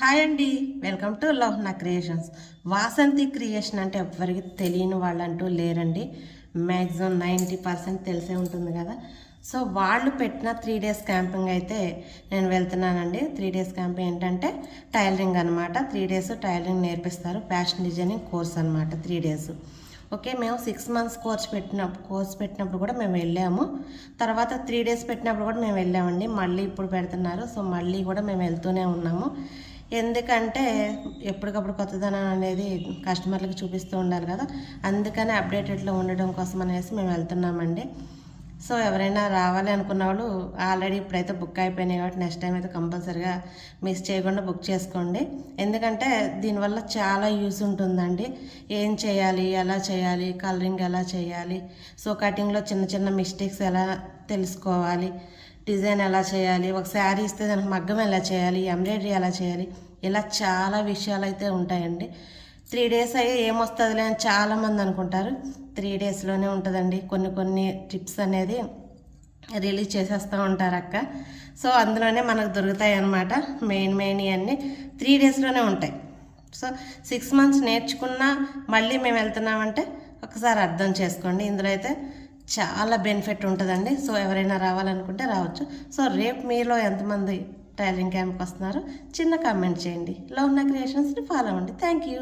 Hi అండి. Welcome to love నా creations. Vasanthi creation అంటే ఎవ్వరికి తెలియని వాళ్ళంటూ లేరండి. మ్యాక్సిమం నైంటీ పర్సెంట్ తెలిసే ఉంటుంది కదా. సో వాళ్ళు పెట్టిన త్రీ డేస్ క్యాంపింగ్ అయితే నేను వెళ్తున్నానండి. త్రీ డేస్ క్యాంపింగ్ ఏంటంటే టైలరింగ్ అనమాట త్రీ డేస్ టైలరింగ్ నేర్పిస్తారు. ఫ్యాషన్ డిజైనింగ్ కోర్స్ అనమాట త్రీ డేస్. ఓకే మేము సిక్స్ మంత్స్ కోర్స్ పెట్టిన కోర్స్ పెట్టినప్పుడు కూడా మేము వెళ్ళాము. తర్వాత త్రీ డేస్ పెట్టినప్పుడు కూడా మేము వెళ్ళామండి. మళ్ళీ ఇప్పుడు పెడుతున్నారు. సో మళ్ళీ కూడా మేము వెళ్తూనే ఉన్నాము. ఎందుకంటే ఎప్పటికప్పుడు కొత్తదనం అనేది కస్టమర్లకు చూపిస్తూ ఉండాలి కదా. అందుకని అప్డేటెడ్లో ఉండడం కోసం అనేసి మేము వెళ్తున్నామండి. సో ఎవరైనా రావాలి అనుకున్న వాళ్ళు ఆల్రెడీ ఇప్పుడైతే బుక్ అయిపోయినాయి కాబట్టి నెక్స్ట్ టైం అయితే కంపల్సరీగా మిస్ చేయకుండా బుక్ చేసుకోండి. ఎందుకంటే దీనివల్ల చాలా యూస్ ఉంటుందండి. ఏం చేయాలి ఎలా చేయాలి కలరింగ్ ఎలా చేయాలి సో కటింగ్లో చిన్న చిన్న మిస్టేక్స్ ఎలా తెలుసుకోవాలి డిజైన్ ఎలా చేయాలి ఒక శారీ ఇస్తే దానికి మగ్గం ఎలా చేయాలి ఎంబ్రాయిడరీ ఎలా చేయాలి ఇలా చాలా విషయాలు అయితే ఉంటాయండి. త్రీ డేస్ అయ్యి ఏమొస్తుందిలే అని చాలామంది అనుకుంటారు. త్రీ డేస్లోనే ఉంటుందండి. కొన్ని కొన్ని టిప్స్ అనేది రిలీజ్ చేసేస్తూ ఉంటారు అక్క. సో అందులోనే మనకు దొరుకుతాయి అన్నమాట మెయిన్ మెయిన్ ఇవన్నీ త్రీ డేస్లోనే ఉంటాయి. సో సిక్స్ మంత్స్ నేర్చుకున్నా మళ్ళీ మేము వెళ్తున్నామంటే ఒకసారి అర్థం చేసుకోండి. ఇందులో అయితే చాలా బెనిఫిట్ ఉంటుందండి. సో ఎవరైనా రావాలనుకుంటే రావచ్చు. సో రేపు మీలో ఎంతమంది టైలరింగ్ క్యాంప్కి వస్తున్నారో చిన్న కామెంట్ చేయండి. లవ్ నా క్రియేషన్స్ని ఫాలో అవ్వండి. Thank you